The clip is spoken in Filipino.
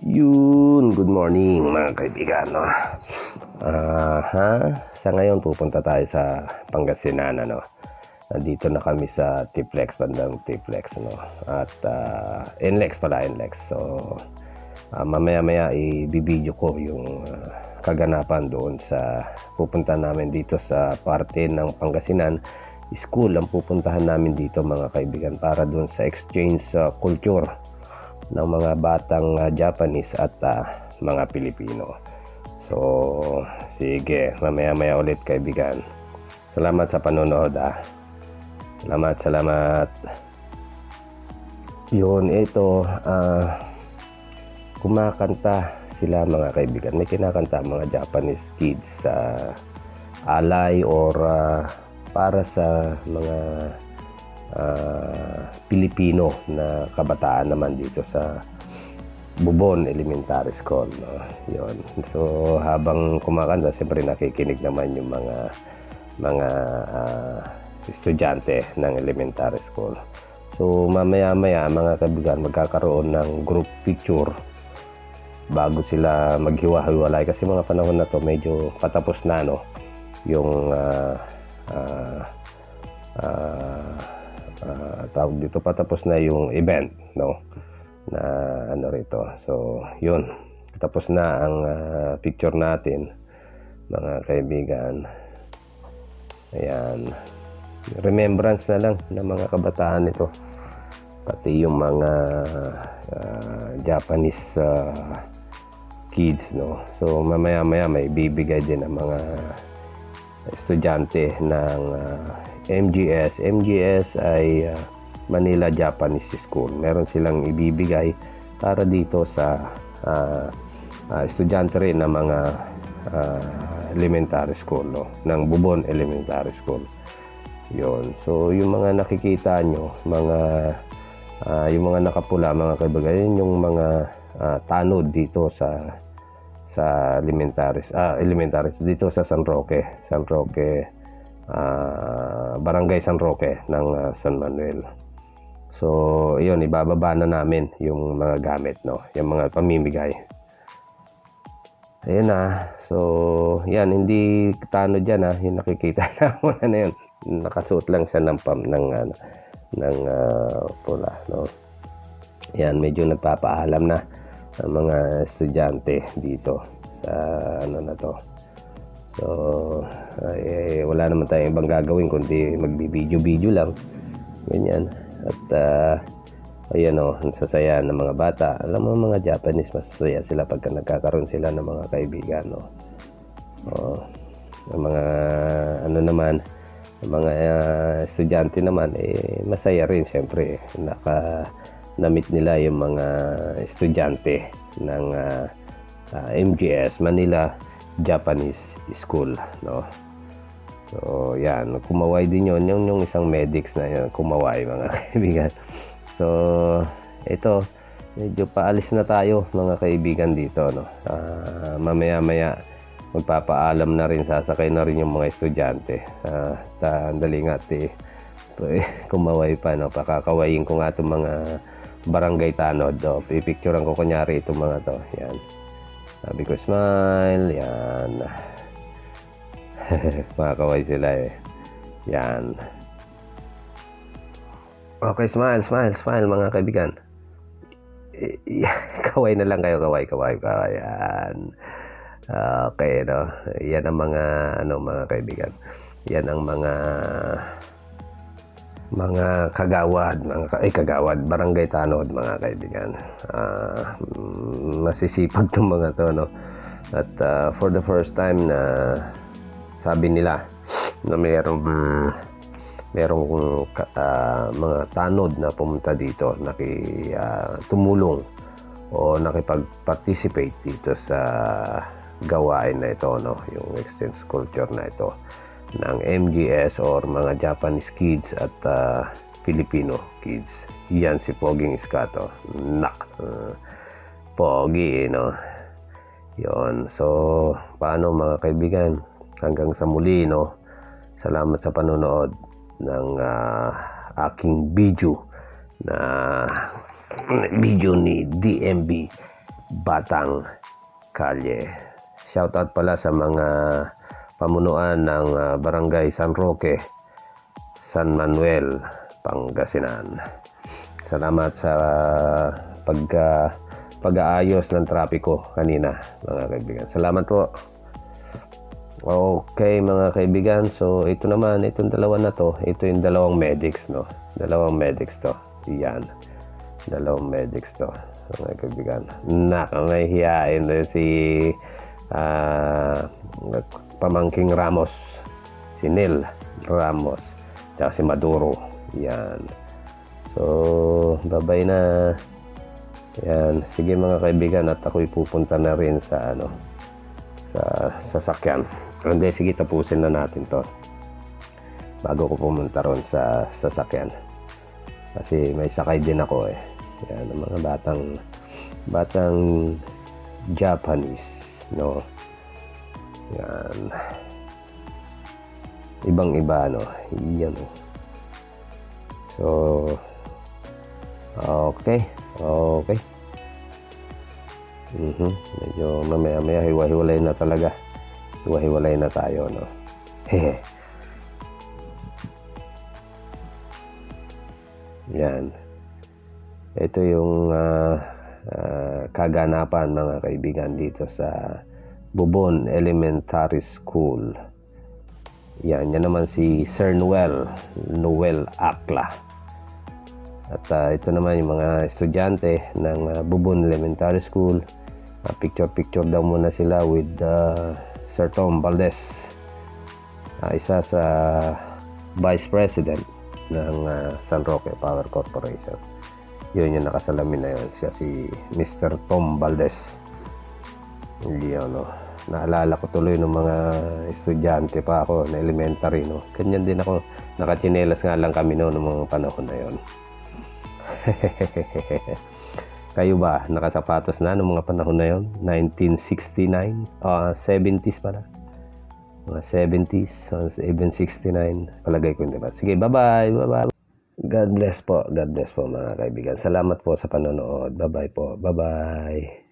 Yun, good morning mga kaibigan. No? Ah, ha? Sa ngayon pupunta tayo sa Pangasinan. Ano? Nandito na kami sa Tiplex, bandang Tiplex. No? At uh, NLEX pala, NLEX. So, ah, mamaya-maya i-video ko yung ah, kaganapan doon sa pupunta namin dito sa parte ng Pangasinan school ang pupuntahan namin dito mga kaibigan para doon sa exchange ah, culture ng mga batang ah, Japanese at ah, mga Pilipino. So, sige, mamaya-maya ulit kaibigan. Salamat sa panonood ah. Salamat, salamat. Yun, ito, ah, kumakanta sila mga kaibigan. May kinakanta mga Japanese kids sa alay or ah, para sa mga ah, Pilipino na kabataan naman dito sa Bubon Elementary School. No? Yun. So habang kumakanta, siyempre nakikinig naman yung mga mga ah, estudyante ng elementary school. So mamaya-maya mga kaibigan magkakaroon ng group picture bago sila maghiwa-hiwalay. Kasi mga panahon na to medyo patapos na no? Yung ah, ah, ah, ah, tawag dito patapos na yung event no? Na ano rito. So yun. Tapos na ang ah, picture natin mga kaibigan. Ayan. Remembrance na lang ng mga kabataan ito pati yung mga ah, Japanese ah, kids no so mamaya maya may bibigay din ang mga estudyante ng ah, MGS. MGS ay ah, Manila Japanese School. Meron silang ibibigay para dito sa ah, ah, estudyante rin ng mga ah, elementary school, no? ng Bubon Elementary School. Yon. So, yung mga nakikita nyo, mga ah, yung mga nakapula, mga kaibigan, yun yung mga ah, tanod dito sa sa elementary ah elementary dito sa San Roque. San Roque ah, Barangay San Roque ng ah, San Manuel. So yun ibababa na namin yung mga gamit no? Yung mga pamimigay. Ayun na so yan hindi tano dyan ha yung nakikita na muna na yun. Nakasuot lang siya ng pam ng ano ng ah, pula no yan medyo nagpapaalam na ang mga estudyante dito sa ano na to. So, ay, wala naman tayong ibang gagawin kundi magbibideo-video lang. Ganyan. At uh, ayan o, ang sasaya ng mga bata. Alam mo mga Japanese, masasaya sila pagka nagkakaroon sila ng mga kaibigan. No? O, ang mga ano naman, ang mga uh, estudyante naman, eh, masaya rin siyempre. Naka, na-meet nila yung mga estudyante ng ah, ah, MGS Manila Japanese School no so yan kumaway din yon yung, yung isang medics na yun kumaway mga kaibigan so ito medyo paalis na tayo mga kaibigan dito no Ah, mamaya maya magpapaalam na rin sasakay na rin yung mga estudyante. Uh, tandali nga eh, kumaway pa no? Pakakawayin ko nga itong mga barangay tanod do pipicturean ko kunyari itong mga to. Yan. Sabi ko smile. Yan. Makakaway sila eh. Yan. Okay smile smile smile mga kaibigan. I- kaway na lang kayo kaway kaway kaway. Yan okay no yan ang mga ano mga kaibigan yan ang mga mga kagawad, mga ay kagawad, barangay tanod mga kaibigan. Ah, mm, masisipag tong mga to no. At ah, for the first time na sabi nila na mayroong merong ah, mga tanod na pumunta dito, naki ah, tumulong o nakipag-participate dito sa gawain na ito no, yung exchange culture na ito ng MGS or mga Japanese kids at ah, Filipino kids. Yan si Poging Iskato. Nak. ah, Pogi, no? Yon. So, paano mga kaibigan? hanggang sa muli no. Salamat sa panonood ng ah, aking video na video ni DMB Batang Kalye. Shoutout pala sa mga pamunuan ng ah, Barangay San Roque, San Manuel, Pangasinan. Salamat sa pag ah, pag-aayos ng trapiko kanina, mga kaibigan. Salamat po. Okay, mga kaibigan. So, ito naman, itong dalawa na to, ito yung dalawang medics, no? Dalawang medics to. Yan. Dalawang medics to. Mga kaibigan. Nakamahihiyain na si ah, pamangking Ramos. Si Neil Ramos. Tsaka si Maduro. Yan. So, babay na. Yan. Sige mga kaibigan at ako'y pupunta na rin sa ano sa sasakyan. Hindi, sige tapusin na natin to bago ko pumunta ron sa sasakyan. Kasi may sakay din ako eh. Yan, mga batang batang Japanese, no? Yan. Ibang iba, no? Yan, oh. So, okay. Okay. Mhm. Medyo mamaya-maya hiwa-hiwalay na talaga. Hiwa-hiwalay na tayo, no? Hehe. Yan. Ito yung ah, ah, kaganapan mga kaibigan dito sa Bubon Elementary School. Yan, yan naman si Sir Noel, Noel Akla. At ah, ito naman yung mga estudyante ng ah, Bubon Elementary School. Ah, picture-picture daw muna sila with ah, Sir Tom Valdez. Ah, isa sa Vice President ng ah, San Roque Power Corporation. Yun yung nakasalamin na yun. Siya si Mr. Tom Valdez. Yun, no. Naalala ko tuloy ng mga estudyante pa ako na elementary, no. Ganyan din ako. Nakachinelas nga lang kami no, noong mga panahon na yon. Kayo ba, nakasapatos na noong mga panahon na yon? 1969? Ah, 70s pala. Mga 70s, uh, even 69. Palagay ko hindi ba? Sige, bye-bye, bye-bye. God bless po, God bless po mga kaibigan. Salamat po sa panonood. Bye-bye po, bye-bye.